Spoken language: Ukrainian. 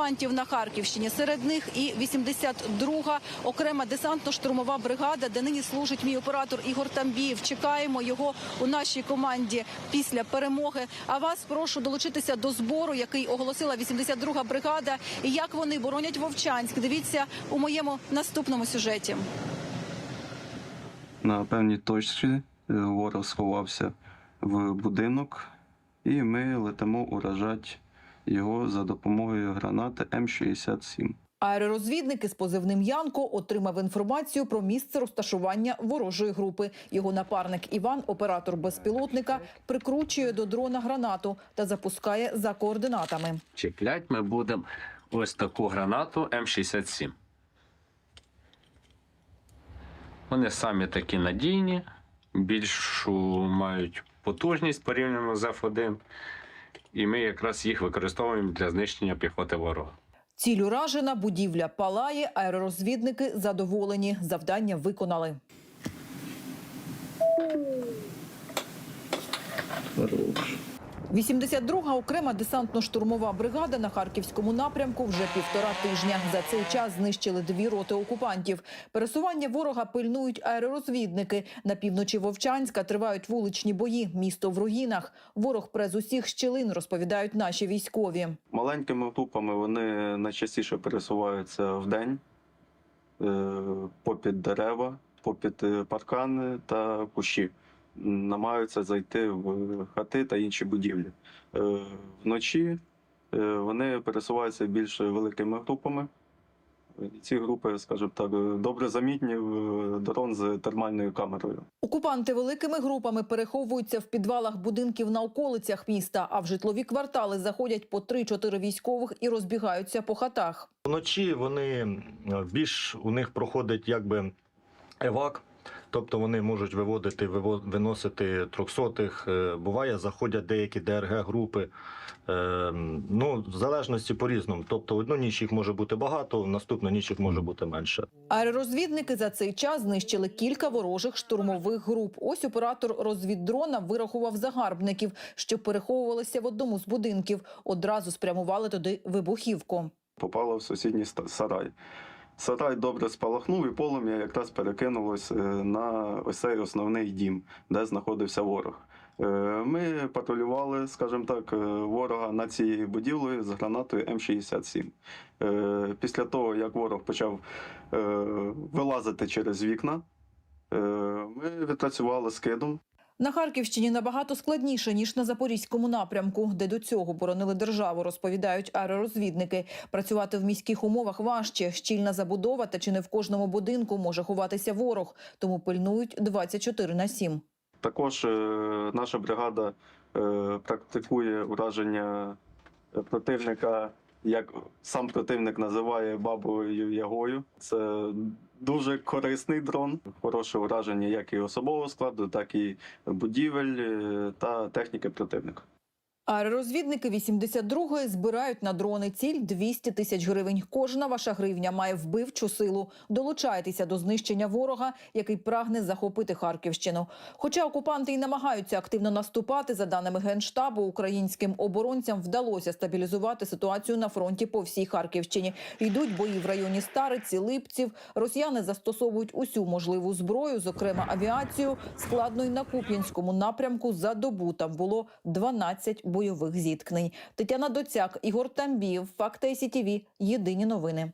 окупантів на Харківщині. Серед них і 82-га окрема десантно-штурмова бригада, де нині служить мій оператор Ігор Тамбієв. Чекаємо його у нашій команді після перемоги. А вас прошу долучитися до збору, який оголосила 82-га бригада. І як вони боронять Вовчанськ. Дивіться у моєму наступному сюжеті. На певній точці е, ворог сховався в будинок, і ми летимо уражати його за допомогою гранати М67. Аеророзвідник із позивним Янко отримав інформацію про місце розташування ворожої групи. Його напарник Іван, оператор безпілотника, прикручує до дрона гранату та запускає за координатами. Чіплять ми будемо ось таку гранату М67. Вони самі такі надійні, більшу мають потужність порівняно з F1. І ми якраз їх використовуємо для знищення піхоти ворога. Ціль уражена, будівля палає. Аеророзвідники задоволені. Завдання виконали. Хорош. 82-га окрема десантно-штурмова бригада на харківському напрямку вже півтора тижня. За цей час знищили дві роти окупантів. Пересування ворога пильнують аеророзвідники. На півночі Вовчанська тривають вуличні бої. Місто в руїнах. Ворог пре з усіх щілин, розповідають наші військові. Маленькими групами вони найчастіше пересуваються вдень е, попід дерева, попід е, паркани та кущі. Намагаються зайти в хати та інші будівлі. Е, Вночі е, вони пересуваються більш великими групами. Ці групи, скажімо так, добре замітні в дрон з термальною камерою. Окупанти великими групами переховуються в підвалах будинків на околицях міста, а в житлові квартали заходять по 3-4 військових і розбігаються по хатах. Вночі вони е, більш у них проходить якби евак. Тобто вони можуть виводити, виво- виносити трьохсотих. Е, Буває, заходять деякі ДРГ-групи. Е, Ну, в залежності по-різному. Тобто, одну ніч їх може бути багато, наступну ніч їх може бути менше. Аеророзвідники за цей час знищили кілька ворожих штурмових груп. Ось оператор розвіддрона вирахував загарбників, що переховувалися в одному з будинків. Одразу спрямували туди вибухівку. попала в сусідній ста- сарай. Сарай добре спалахнув, і полум'я якраз перекинулось е, на ось цей основний дім, де знаходився ворог. Е, Ми патрулювали, скажімо так, е, ворога над цією будівлею з гранатою М67. Е, Після того, як ворог почав вилазити через вікна, ми відпрацювали скидом На Харківщині набагато складніше ніж на запорізькому напрямку, де до цього боронили державу, розповідають аеророзвідники. Працювати в міських умовах важче. Щільна забудова та чи не в кожному будинку може ховатися ворог, тому пильнують 24 на 7. Також е, наша бригада е, практикує ураження противника, як сам противник називає бабою Ягою. Це дуже корисний дрон, хороше ураження як і особового складу, так і будівель е, та техніки противника. Аеророзвідники 82-ї збирають на дрони ціль 200 тисяч гривень. Кожна ваша гривня має вбивчу силу. Долучайтеся до знищення ворога, який прагне захопити Харківщину. Хоча окупанти й намагаються активно наступати, за даними генштабу, українським оборонцям вдалося стабілізувати ситуацію на фронті по всій Харківщині. Йдуть бої в районі Стариці, Липців. Росіяни застосовують усю можливу зброю, зокрема авіацію. Складно й на Куп'янському напрямку за добу там було 12 бойових зіткнень. Тетяна Доцяк, Ігор Тамбів, Факти СІТІВІ. Єдині новини.